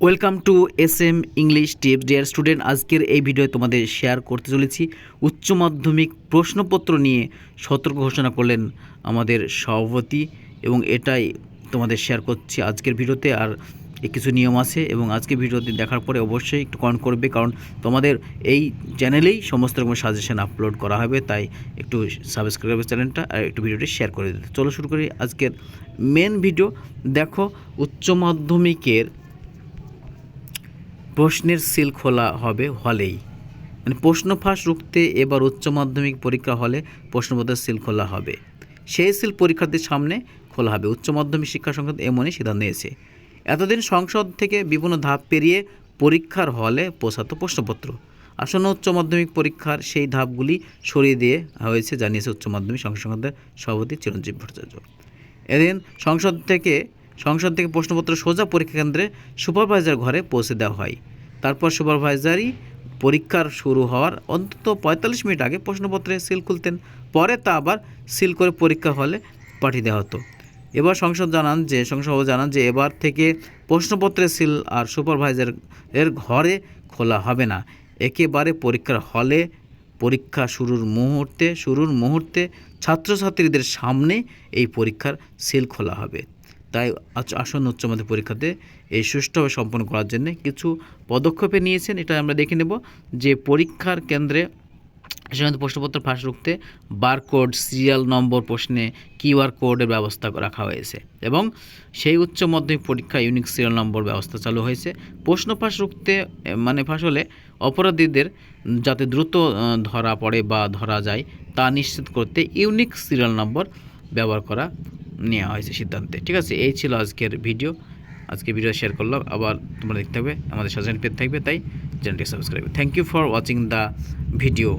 Welcome to S M English tips dear student আজকের এই video তোমাদের শেয়ার করতে চলেছি উচ্চ মাধ্যমিক প্রশ্নপত্র নিয়ে সতর্ক ঘোষণা করলেন আমাদের সভাপতি এবং এটাই তোমাদের শেয়ার করছি আজকের ভিডিওতে আর কিছু নিয়ম আছে এবং আজকে ভিডিওতে দেখার পরে অবশ্যই একটু কমেন্ট করবে কারণ তোমাদের এই চ্যানেলেই সমস্ত রকম সাজেশন আপলোড করা হবে, তাই একটু সাবস্ক্রাইব করবে চ্যানেলটা আর একটু ভিডিওটি শেয়ার করে দিতে। চলো শুরু করি আজকের মেন ভিডিও দেখো, উচ্চ মাধ্যমিকের প্রশ্নের সিল খোলা হবে হলেই। মানে প্রশ্ন ফাঁস রুখতে এবার উচ্চ মাধ্যমিক পরীক্ষা হলে প্রশ্নপত্রের সিল খোলা হবে। সেই সিল পরীক্ষার্থীর সামনে খোলা হবে। উচ্চ মাধ্যমিক শিক্ষা সংসদ এমনই সিদ্ধান্ত নিয়েছে। এতদিন সংসদ থেকে বিভিন্ন ধাপ পেরিয়ে পরীক্ষার হলে পৌঁছাতো প্রশ্নপত্র। আসন্ন উচ্চ মাধ্যমিক পরীক্ষার সেই ধাপগুলি সরিয়ে দিয়ে হয়েছে, জানিয়েছে উচ্চ মাধ্যমিক সংসদের সভাপতি চিরঞ্জীব ভট্টাচার্য। এদিন সংসদ থেকে সংসদ থেকে প্রশ্নপত্র সোজা পরীক্ষা কেন্দ্রে সুপারভাইজার ঘরে পৌঁছে দেওয়া হয়। তারপর সুপারভাইজারই পরীক্ষার শুরু হওয়ার অন্তত পঁয়তাল্লিশ মিনিট আগে প্রশ্নপত্রে সিল খুলতেন। পরে তা আবার সিল করে পরীক্ষা হলে পাঠিয়ে দেওয়া হতো। এবার সংসদ জানান যে সংসদ জানান যে, এবার থেকে প্রশ্নপত্রের সিল আর সুপারভাইজার এর ঘরে খোলা হবে না। একেবারে পরীক্ষার হলে পরীক্ষা শুরুর মুহূর্তে শুরুর মুহূর্তে ছাত্রছাত্রীদের সামনে এই পরীক্ষার সিল খোলা হবে। তাই আসন্ন উচ্চ মাধ্যমিক পরীক্ষাতে এই সুষ্ঠুভাবে সম্পন্ন করার জন্য কিছু পদক্ষেপে নিয়েছেন। এটা আমরা দেখে নেব যে পরীক্ষার কেন্দ্রে সেখানে প্রশ্নপত্র ফাঁস রুখতে বারকোড, সিরিয়াল নম্বর প্রশ্নে কিউআর কোডের ব্যবস্থা রাখা হয়েছে এবং সেই উচ্চ মাধ্যমিক পরীক্ষা ইউনিক সিরিয়াল নম্বর ব্যবস্থা চালু হয়েছে। প্রশ্ন ফাঁস রুখতে মানে ফাঁস হলে অপরাধীদের যাতে দ্রুত ধরা পড়ে বা ধরা যায় তা নিশ্চিত করতে ইউনিক সিরিয়াল নম্বর ব্যবহার করা নেওয়া হয়েছে সিদ্ধান্তে। ঠিক আছে, এই ছিল আজকের ভিডিও। আজকে ভিডিও শেয়ার করলাম। আবার তোমরা দেখতে হবে আমাদের সাজেন পেজ থাকবে, তাই চ্যানেলটি subscribe thank you for watching the video